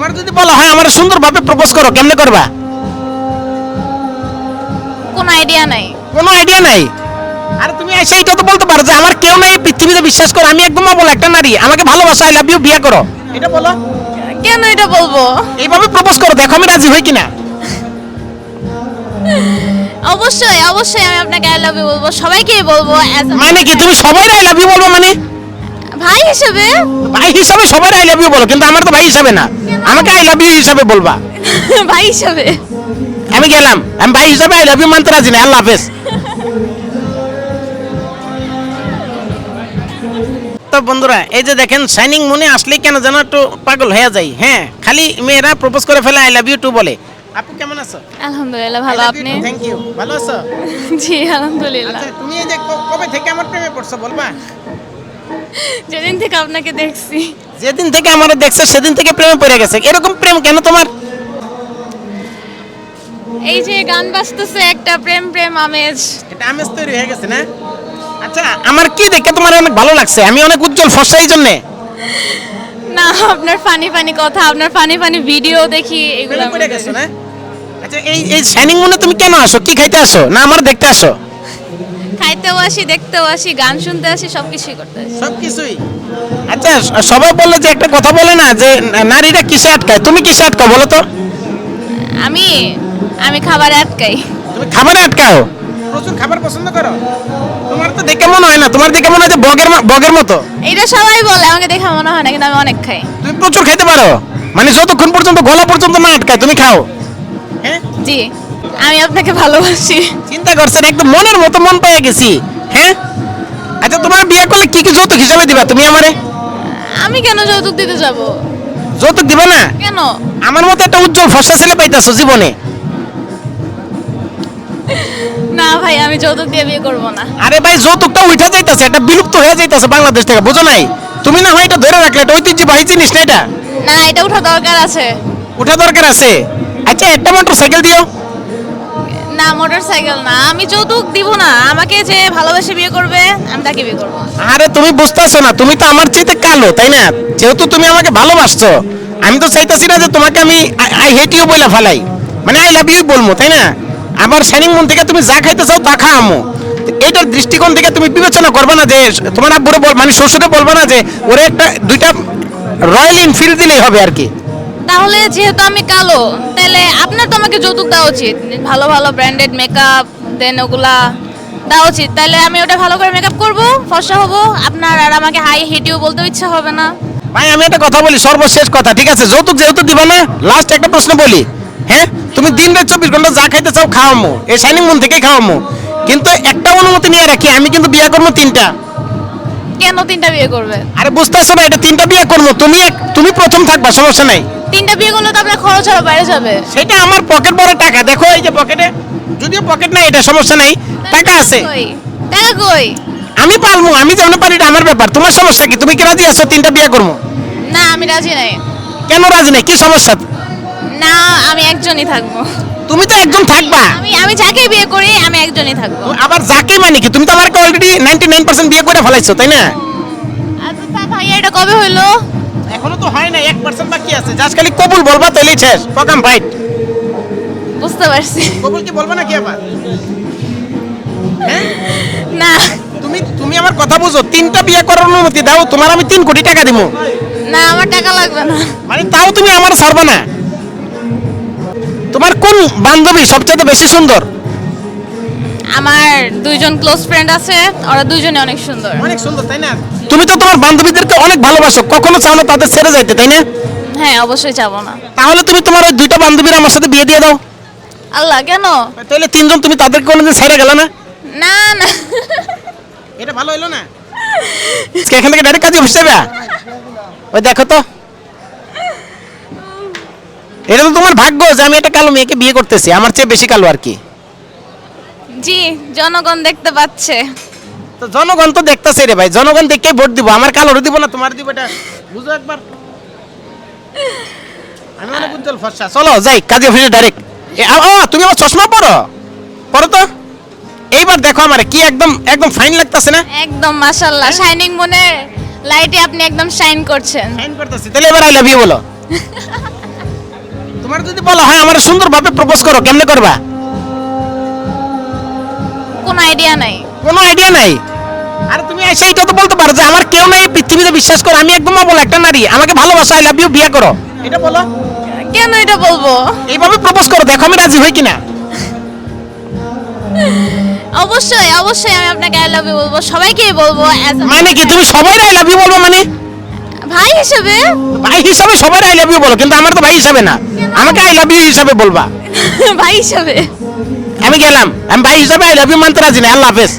তোমার যদি বলা হয় আমার সুন্দরভাবে প্রপোজ করো কেমনে করবা? কোনো আইডিয়া নাই। কোনো আইডিয়া নাই? আর তুমি এসে এটা তো বলতে পারো যে আমার কেউ নাই পৃথিবীতে বিশ্বাস করো আমি একদম বল একটা নারী আমাকে ভালোবাসো আই লাভ ইউ বিয়ে করো। এটা বলো। কেন এটা বলব? এইভাবে প্রপোজ করো দেখো আমি রাজি হই কিনা। অবশ্যই অবশ্যই আমি আপনাকে আই লাভ ইউ বলব সবাইকে বলব মানে কি তুমি সবাই আই লাভ ইউ বলব মানে? ভাই হিসেবে? ভাই হিসাবে সবাই আই লাভ ইউ বলো কিন্তু আমার তো ভাই হিসাবে না। আমাকে আই লাভ ইউ হিসাবে বলবা। ভাই হিসেবে? আমি গেলাম। আমি ভাই হিসাবে আই লাভ ইউ মানতে রাজি না আল্লাহ হাফেজ। তো বন্ধুরা এই যে দেখেন শাইনিং মনে আসলে কেন যেন একটু পাগল হয়ে যাই। হ্যাঁ খালি মেয়েরা প্রপোজ করে ফেলে আই লাভ ইউ টু বলে। আপু কেমন আছো? আলহামদুলিল্লাহ ভালো আপনি? থ্যাংক ইউ ভালো আছো? জি আলহামদুলিল্লাহ। আচ্ছা তুমি এই যে কবে থেকে আমার প্রেমে পড়ছো বলবা? যেদিন থেকে আপনাকে দেখছি। যেদিন থেকে আমার দেখছে সেদিন থেকে প্রেমে পড়ে গেছে। এরকম প্রেম কেন তোমার? এই যে গান বাজতেছে একটা প্রেম প্রেম আমেজ। এটা আমেজ তৈরি হয়ে গেছে না? আচ্ছা আমার কি দেখে তোমার অনেক ভালো লাগছে? আমি অনেক উজ্জ্বল ফর্সা এই জন্যে। না আপনার ফানি ফানি কথা আপনার ফানি ফানি ভিডিও দেখি এগুলো পড়ে গেছো না? আচ্ছা এই এই শাইনিং মনে তুমি কেন আসো? কি খাইতে আসো? না আমার দেখতে আসো? খাইতেও আসি দেখতেও আসি গান শুনতে আসি সবকিছুই করতে আসি। সব কিছুই আচ্ছা সবাই বললে যে একটা কথা বলে না যে নারীরা কিসে আটকায়? তুমি কিসে আটকাও বলো তো? আমি আমি খাবারে আটকাই। তুমি খাবারে আটকাও? প্রচুর খাবার পছন্দ করো। তোমার তো দেখে মনে হয় না তোমার দেখে মনে হয় যে বগের বগের মতো। এটা সবাই বলে আমাকে দেখে মনে হয় না কিন্তু আমি অনেক খাই। তুমি প্রচুর খেতে পারো। মানে যতক্ষণ পর্যন্ত গলা পর্যন্ত না আটকায় তুমি খাও। হ্যাঁ? জি। আমি আপনাকে ভালোবাসি। চিন্তা করছেন একদম মনের মতো মন পেয়ে গেছি হ্যাঁ? আচ্ছা তোমার বিয়ে করলে কি কি যৌতুক হিসাবে দিবা তুমি আমারে? আমি কেন যৌতুক দিতে যাব? যৌতুক দিবা না? কেন? আমার মতো একটা উজ্জ্বল ফর্সা ছেলে পাইতাছো জীবনে। না ভাই আমি যৌতুক দিয়ে বিয়ে করব না। আরে ভাই যৌতুকটা উঠা যাইতাছে এটা বিলুপ্ত হয়ে যাইতাছে বাংলাদেশ থেকে বুঝো নাই? তুমি না হয় এটা ধরে রাখলে এটা ঐতিহ্যবাহী জিনিস না এটা? না এটা উঠা দরকার আছে। উঠা দরকার আছে? আচ্ছা একটা মোটর সাইকেল দিও। না মোটর সাইকেল না, আমি যৌতুক দিব না, আমাকে যে ভালোবেসে বিয়ে করবে, আমি তাকে বিয়ে করব। আরে, তুমি বুঝতেছো না, তুমি তো আমার চাইতে কালো, তাই না? যেহেতু তুমি আমাকে ভালোবাসছো, আমি তো চাইতাছি না যে তোমাকে আমি আই হেট ইউ বলে ফেলাই। মানে আই লাভ ইউ বলব, তাই না? আমার শাইনিং মন থেকে তুমি যা খাইতে চাও তা খাওয়ামো এইটার দৃষ্টিকোণ থেকে তুমি বিবেচনা করবে না যে, তোমার আব্বুরে বল মানে শ্বশুরে বলবে না যে, ওরে একটা দুইটা রয়্যাল এনফিল্ড দিলেই হবে আর কি। তাহলে যেহেতু আমি কালো তাহলে আপনার তো আমাকে যৌতুক দেওয়া উচিত। ভালো ভালো ব্র্যান্ডেড মেকআপ দেন ওগুলা দেওয়া উচিত। তাহলে আমি ওটা ভালো করে মেকআপ করব ফর্সা হব আপনার আর আমাকে হাই হেটিও বলতে ইচ্ছা হবে না। ভাই আমি একটা কথা বলি সর্বশেষ কথা ঠিক আছে? যৌতুক যেহেতু দিবা না লাস্ট একটা প্রশ্ন বলি হ্যাঁ? তুমি দিন রাত চব্বিশ ঘণ্টা যা খাইতে চাও খাওয়ামো এই শাইনিং মন থেকেই খাওয়ামো। কিন্তু একটা অনুমতি নিয়ে রাখি আমি কিন্তু বিয়ে করব তিনটা। কেন তিনটা বিয়ে করবে? আরে বুঝতেছো না এটা তিনটা বিয়ে করব। তুমি তুমি প্রথম থাকবা সমস্যা নাই। তিনটা বিয়ে করলে তো আপনার খরচ আরও বাইরে যাবে। সেটা আমার পকেট বড় টাকা। দেখো এই যে পকেটে যদিও পকেট নাই এটা সমস্যা নাই। টাকা আছে। কই? টাকা কই? আমি পারব আমি যেমন পারি এটা আমার ব্যাপার। তোমার সমস্যা কি? তুমি কি রাজি আছো তিনটা বিয়ে করব? না আমি রাজি নাই। কেন রাজি নাই? কি সমস্যা? না আমি একজনই থাকব। তুমি তো একজন থাকবা। আমি আমি যাকে বিয়ে করি আমি একজনই থাকব। আবার যাকে মানে কি? তুমি তো আমাকে অলরেডি নাইনটি নাইন পার্সেন্ট বিয়ে করে ফেলাইছো তাই না? আচ্ছা ভাইয়া এটা কবে হইল? এখনও তো হয় না এক পার্সেন্ট বাকি আছে। জাস্ট খালি কবুল বলবা তাহলেই শেষ। প্রোগ্রাম ফাইট। বুঝতে পারছি। কবুল কি বলবা না কি আবার? হ্যাঁ? না। তুমি তুমি আমার কথা বুঝো তিনটা বিয়ে করার অনুমতি দাও তোমার আমি তিন কোটি টাকা দিব না আমার টাকা লাগবে না। মানে তাও তুমি আমার ছাড়বা না। তোমার কোন বান্ধবী সবচেয়ে বেশি সুন্দর? আমার দুইজন ক্লোজ ফ্রেন্ড আছে ওরা দুইজনে অনেক সুন্দর। অনেক সুন্দর তাই না? তুমি তো তোমার বান্ধবীদেরকে অনেক ভালোবাসো কখনো চাও না তাদের ছেড়ে যাইতে তাই না? হ্যাঁ অবশ্যই যাব না। তাহলে তুমি তোমার ওই দুইটা বান্ধবীর আমার সাথে বিয়ে দিয়ে দাও। আল্লাহ কেন? তাহলে তিনজন তুমি তাদেরকে কোনোদিন ছেড়ে গেল না? না না। এটা ভালো হলো না? আজকে এখান থেকে ডাইরেক্ট কাজে বসে যাবে? ওই দেখো তো। এটা তো তোমার ভাগ্য যে আমি একটা কালো মেয়েকে বিয়ে করতেছি আমার চেয়ে বেশি কালো আর কি। জি জনগণ দেখতে পাচ্ছে। তো জনগণ তো দেখতেছে রে ভাই জনগণ দেখে ভোট দিব আমার কালোরও দিব না তোমার দিব এটা বুঝো একবার। আমি অনেক উজ্জ্বল ফর্সা চলো যাই কাজে অফিসে ডাইরেক্ট ও তুমি আমার চশমা পরো? পরো তো। এইবার দেখো আমার কি একদম একদম ফাইন লাগতেছে না? একদম মাশাল্লাহ শাইনিং মনে লাইটে আপনি একদম শাইন করছেন। ফাইন করতেছি তাহলে এবার আই লাভ ইউ বলো। তোমার যদি বলা হয় আমার সুন্দরভাবে প্রপোজ করো কেমনে করবা? কোনো আইডিয়া নাই। কোনো আইডিয়া নাই? আর তুমি এসে এইটা তো বলতে পারো যে আমার কেউ নাই পৃথিবীতে বিশ্বাস করো আমি একদম একটা নারী। আমাকে ভালোবাসো আই লাভ ইউ বিয়ে করো। এটা বলো। কেন এটা বলব? এইভাবে প্রপোজ করো দেখো আমি রাজি হই কিনা। অবশ্যই অবশ্যই আমি আপনাকে আই লাভ ইউ বলব সবাইকেই বলব মানে কি তুমি সবাই আই লাভ ইউ বলব মানে? ভাই হিসেবে? ভাই হিসাবে সবাই আই লাভ ইউ বলো কিন্তু আমার তো ভাই হিসাবে না। আমাকে আই লাভ ইউ হিসাবে বলবা। ভাই হিসেবে? আমি গেলাম। আমি ভাই হিসাবে আই লাভ ইউ মানতে রাজি না আল্লাহ হাফেজ।